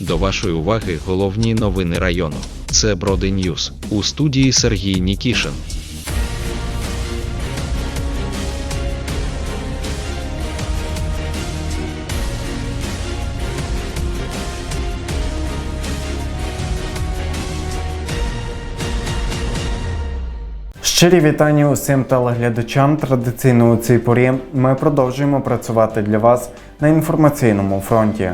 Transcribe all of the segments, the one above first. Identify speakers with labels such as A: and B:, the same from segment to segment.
A: До вашої уваги головні новини району. Це Броди Ньюз у студії Сергій Нікішин.
B: Щирі вітання усім телеглядачам. Традиційно у цій порі ми продовжуємо працювати для вас на інформаційному фронті.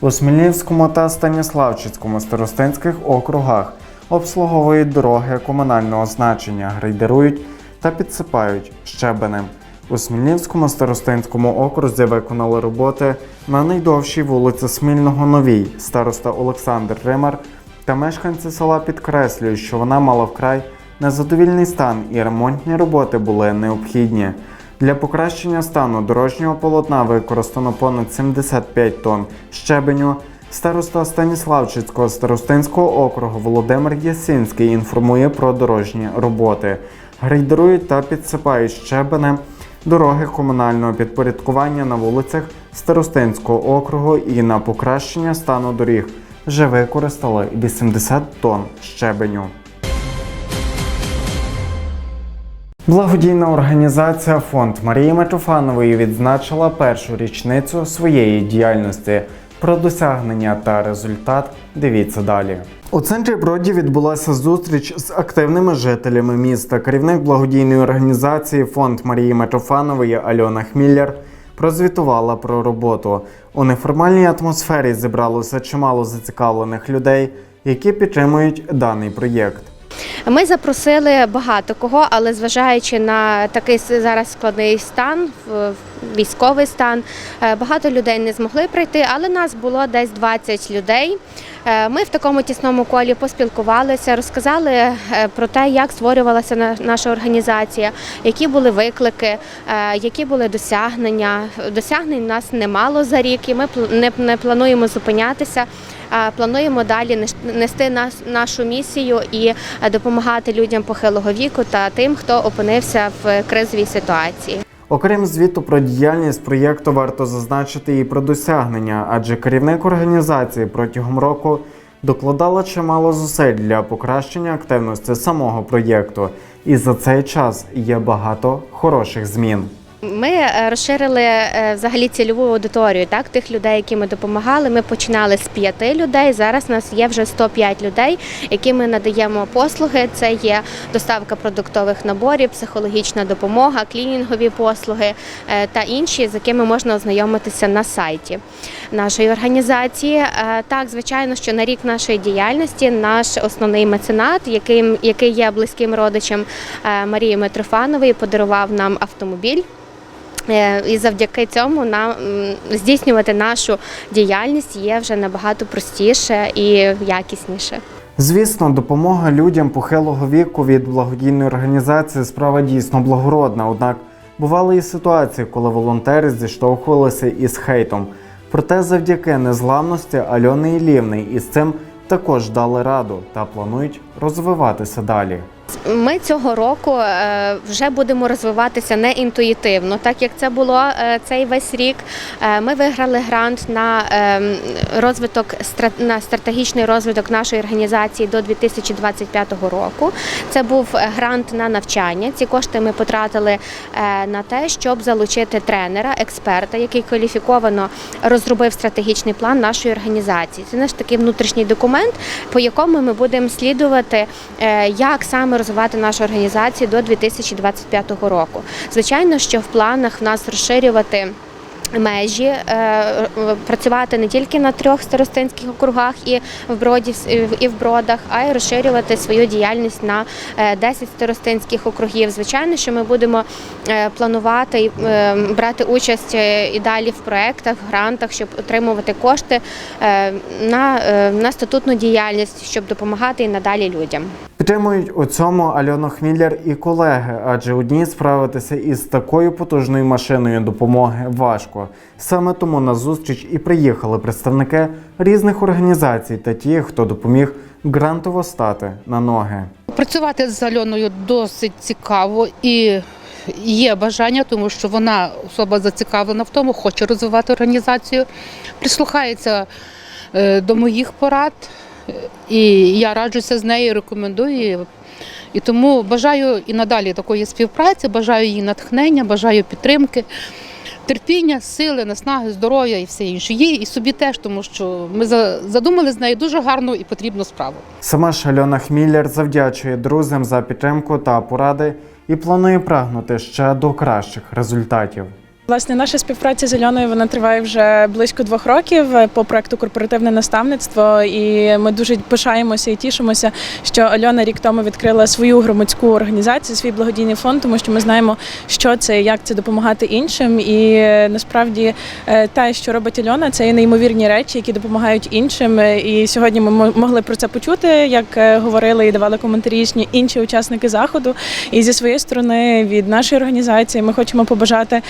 B: У Смільнівському та Станіславчицькому старостинських округах обслуговують дороги комунального значення, грейдерують та підсипають щебенем. У Смільнівському старостинському окрузі виконали роботи на найдовшій вулиці Смільного Новій. Староста Олександр Римар та мешканці села підкреслюють, що вона мала вкрай незадовільний стан і ремонтні роботи були необхідні. Для покращення стану дорожнього полотна використано понад 75 тонн щебеню. Староста Станіславчицького старостинського округу Володимир Ясінський інформує про дорожні роботи. Грейдерують та підсипають щебенем дороги комунального підпорядкування на вулицях Старостинського округу і на покращення стану доріг вже використали 80 тонн щебеню. Благодійна організація Фонд Марії Митрофанової відзначила першу річницю своєї діяльності. Про досягнення та результат дивіться далі. У центрі Броді відбулася зустріч з активними жителями міста. Керівник благодійної організації Фонд Марії Митрофанової Альона Хміллер прозвітувала про роботу. У неформальній атмосфері зібралося чимало зацікавлених людей, які підтримують даний проєкт.
C: Ми запросили багато кого, але зважаючи на такий зараз складний стан, військовий стан, е, багато людей не змогли прийти, але нас було десь 20 людей. Е, Ми в такому тісному колі поспілкувалися, розказали е, про те, як створювалася на- наша організація, які були виклики, е, які були досягнення. Досягнень у нас немало за рік, і ми не, плануємо зупинятися. Плануємо далі нести нашу місію і допомагати людям похилого віку та тим, хто опинився в кризовій ситуації.
B: Окрім звіту про діяльність проєкту, варто зазначити і про досягнення, адже керівник організації протягом року докладала чимало зусиль для покращення активності самого проєкту. І за цей час є багато хороших змін.
C: Ми е, розширили е, взагалі цільову аудиторію, так тих людей, які ми допомагали. Ми починали з п'яти людей. Зараз у нас є вже 105 людей, яким ми надаємо послуги. Це є доставка продуктових наборів, психологічна допомога, клінінгові послуги е, та інші, з якими можна ознайомитися на сайті нашої організації. Так, звичайно, що на рік нашої діяльності наш основний меценат, який, є близьким родичем Марії Митрофанової, подарував нам автомобіль. Е, І завдяки цьому нам здійснювати нашу діяльність є вже набагато простіше і якісніше.
B: Звісно, допомога людям похилого віку від благодійної організації справа дійсно благородна. Однак бували і ситуації, коли волонтери зіштовхувалися із хейтом. Проте завдяки незламності Альони Ілівни із цим також дали раду та планують розвиватися далі.
C: Ми цього року е, вже будемо розвиватися не інтуїтивно, так як це було е, цей весь рік. Е, Ми виграли грант на розвиток на стратегічний розвиток нашої організації до 2025 року. Це був грант на навчання. Ці кошти ми потратили на те, щоб залучити тренера, експерта, який кваліфіковано розробив стратегічний план нашої організації. Це наш такий внутрішній документ, по якому ми будемо слідувати, як саме розвивати нашу організацію до 2025 року. Звичайно, що в планах в нас розширювати. Межі е, е, працювати не тільки на трьох старостинських округах і в броді і в бродах, а й розширювати свою діяльність на е, 10 старостинських округів. Звичайно, що ми будемо е, планувати і е, брати участь е, і далі в проектах, грантах, щоб отримувати кошти е, на, е, на статутну діяльність, щоб допомагати і надалі людям.
B: Підтримують у цьому Альону Хміллер і колеги, адже одній справитися із такою потужною машиною допомоги важко. Саме тому на зустріч і приїхали представники різних організацій та ті, хто допоміг грантово стати на ноги.
D: Працювати з Альоною досить цікаво і є бажання, тому що вона особа зацікавлена в тому, хоче розвивати організацію, прислухається е, до моїх порад. І я раджуся з нею, рекомендую. І тому бажаю і надалі такої співпраці, бажаю їй натхнення, бажаю підтримки, терпіння, сили, наснаги, здоров'я і все інше. Їй і собі теж, тому що ми задумали з нею дуже гарну і потрібну справу.
B: Сама ж Альона Хміллер завдячує друзям за підтримку та поради і планує прагнути ще до кращих результатів.
E: Власне, наша співпраця з Альоною вона триває вже близько двох років е, по проекту корпоративне наставництво. І ми дуже пишаємося і тішимося, що Альона рік тому відкрила свою громадську організацію, свій благодійний фонд, тому що ми знаємо, що це, як це допомагати іншим. І е, насправді е, те, що робить Альона, це є неймовірні речі, які допомагають іншим. І сьогодні ми могли про це почути, як говорили і давали коментарі інші- учасники заходу. І зі своєї сторони від нашої організації ми хочемо побажати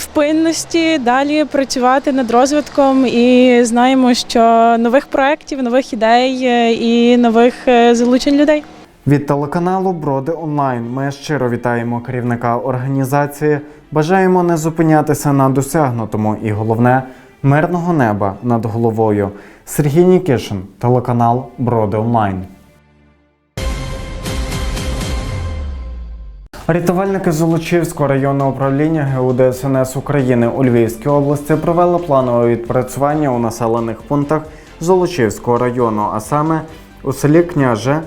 E: невпинності, далі працювати над розвитком і знаємо, що нових проєктів, нових ідей е, і нових е, залучень людей.
B: Від телеканалу Броди Онлайн ми щиро вітаємо керівника організації. Бажаємо не зупинятися на досягнутому і головне мирного неба над головою. Сергій Нікішин, телеканал Броди Онлайн. Рятувальники Золочівського районного управління ГУ ДСНС України у Львівській області провели планове відпрацювання у населених пунктах Золочівського району, а саме у селі Княже.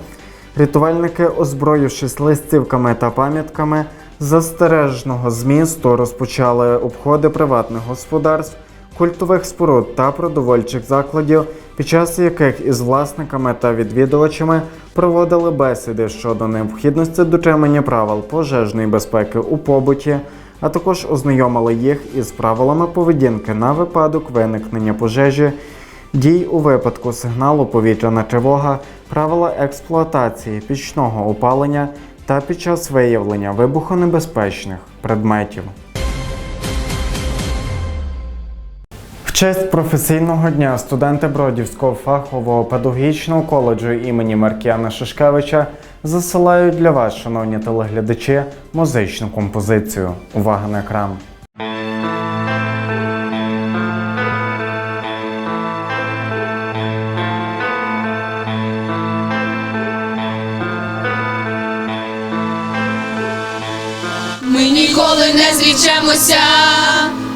B: Рятувальники, озброївшись листівками та пам'ятками застережного змісту, розпочали обходи приватних господарств, культових споруд та продовольчих закладів, під час яких із власниками та відвідувачами проводили бесіди щодо необхідності дотримання правил пожежної безпеки у побуті, а також ознайомили їх із правилами поведінки на випадок виникнення пожежі, дій у випадку сигналу повітряна тривога, правила експлуатації пічного опалення та під час виявлення вибухонебезпечних предметів. Честь професійного дня студенти Бродівського фахового педагогічного коледжу імені Маркіяна Шишкевича засилають для вас, шановні телеглядачі, музичну композицію. Увага на екран.
F: Ми ніколи не зрічемося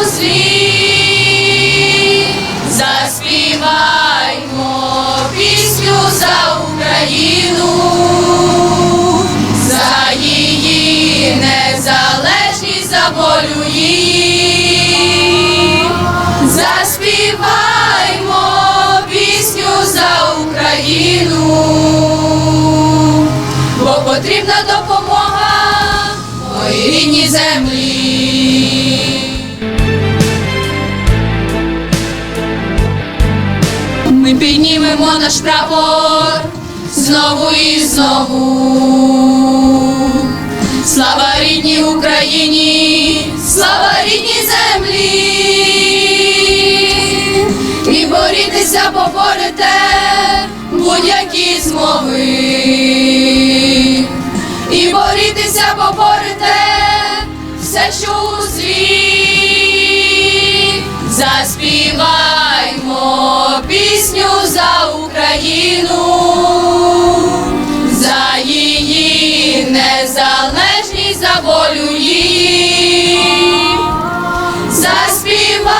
F: у землі. Ми піднімемо наш прапор знову і знову. Слава рідній Україні, слава рідній землі. І борітися поборете будь-які змови. І борітися поборете все, у світ. Заспіваймо пісню за Україну, за її незалежність, за волю її. Заспіваймо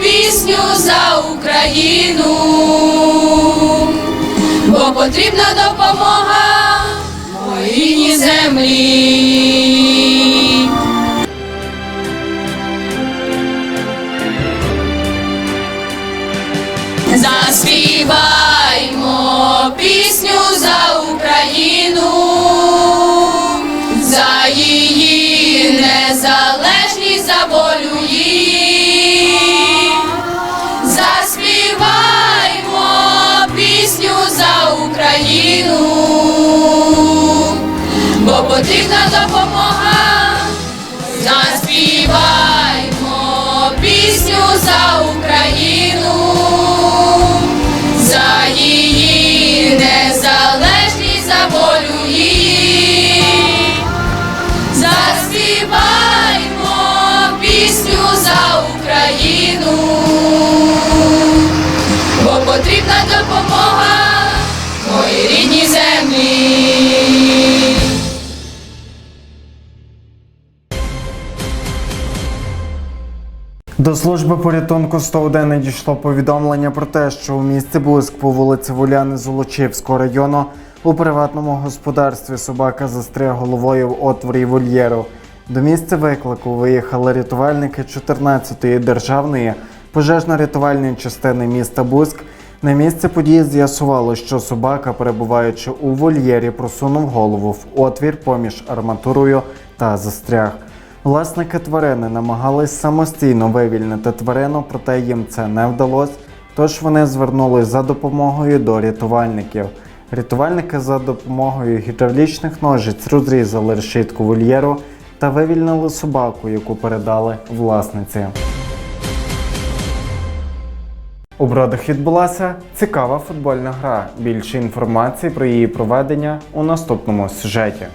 F: пісню за Україну, бо потрібна допомога незалежність, за волю її. Заспіваймо пісню за Україну, бо потрібна Україну, бо потрібна допомога моїй рідній землі.
B: До служби порятунку 101 надійшло повідомлення про те, що у місті Буск по вулиці Воляни Золочівського району у приватному господарстві собака застряг головою в отворі вольєру. До місця виклику виїхали рятувальники 14-ї державної пожежно-рятувальної частини міста Буск. На місце події з'ясувало, що собака, перебуваючи у вольєрі, просунув голову в отвір поміж арматурою та застряг. Власники тварини намагались самостійно вивільнити тварину, проте їм це не вдалося. Тож вони звернулись за допомогою до рятувальників. Рятувальники за допомогою гідравлічних ножиць розрізали решітку вольєру та вивільнили собаку, яку передали власниці. У бродах відбулася цікава футбольна гра. Більше інформації про її проведення у наступному сюжеті.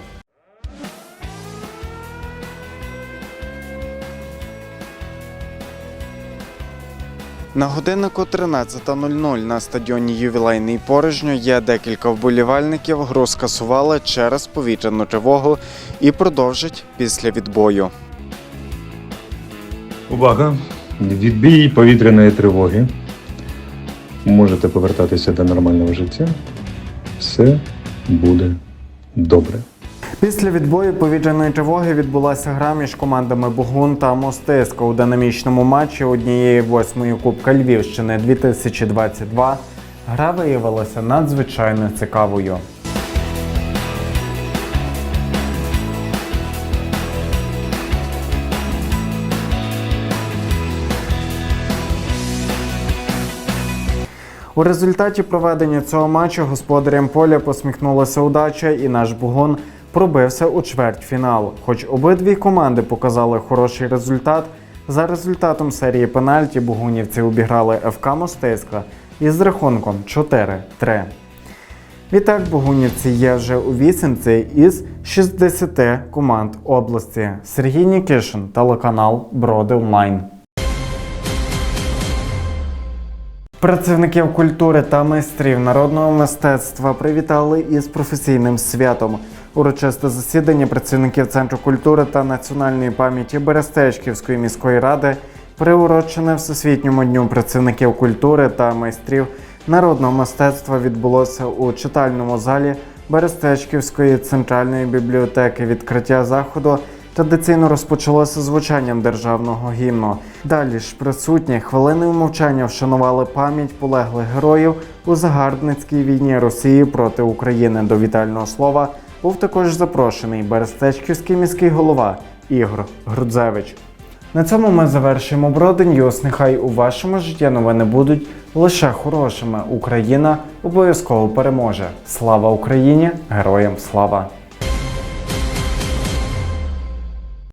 B: На годиннику 13.00 на стадіоні Ювілейний Порожньо є декілька вболівальників. Гру скасували через повітряну тривогу і продовжать після відбою.
G: Увага! Відбій повітряної тривоги. Можете повертатися до нормального життя. Все буде добре.
B: Після відбою повітряної тривоги відбулася гра між командами Бугун та Мостиська у динамічному матчі однієї восьмої Кубка Львівщини 2022. Гра виявилася надзвичайно цікавою. У результаті проведення цього матчу господарям поля посміхнулася удача, і наш Бугун пробився у чвертьфінал. Хоч обидві команди показали хороший результат, за результатом серії пенальті бугунівці обіграли ФК Мостиська із рахунком 4-3. Відтак бугунівці є вже у вісімці із 60 команд області. Сергій Нікишин, телеканал Броди Онлайн. Працівників культури та майстрів народного мистецтва привітали із професійним святом. Урочисте засідання працівників Центру культури та національної пам'яті Берестечківської міської ради приурочене Всесвітньому дню працівників культури та майстрів народного мистецтва відбулося у читальному залі Берестечківської центральної бібліотеки. Відкриття заходу традиційно розпочалося звучанням державного гімну. Далі ж присутні хвилиною мовчання вшанували пам'ять полеглих героїв у загарбницькій війні Росії проти України. До вітального слова був також запрошений Берестечківський міський голова Ігор Грудзевич. На цьому ми завершуємо Бродень Ньюс. Нехай у вашому житті новини будуть лише хорошими. Україна обов'язково переможе. Слава Україні! Героям слава!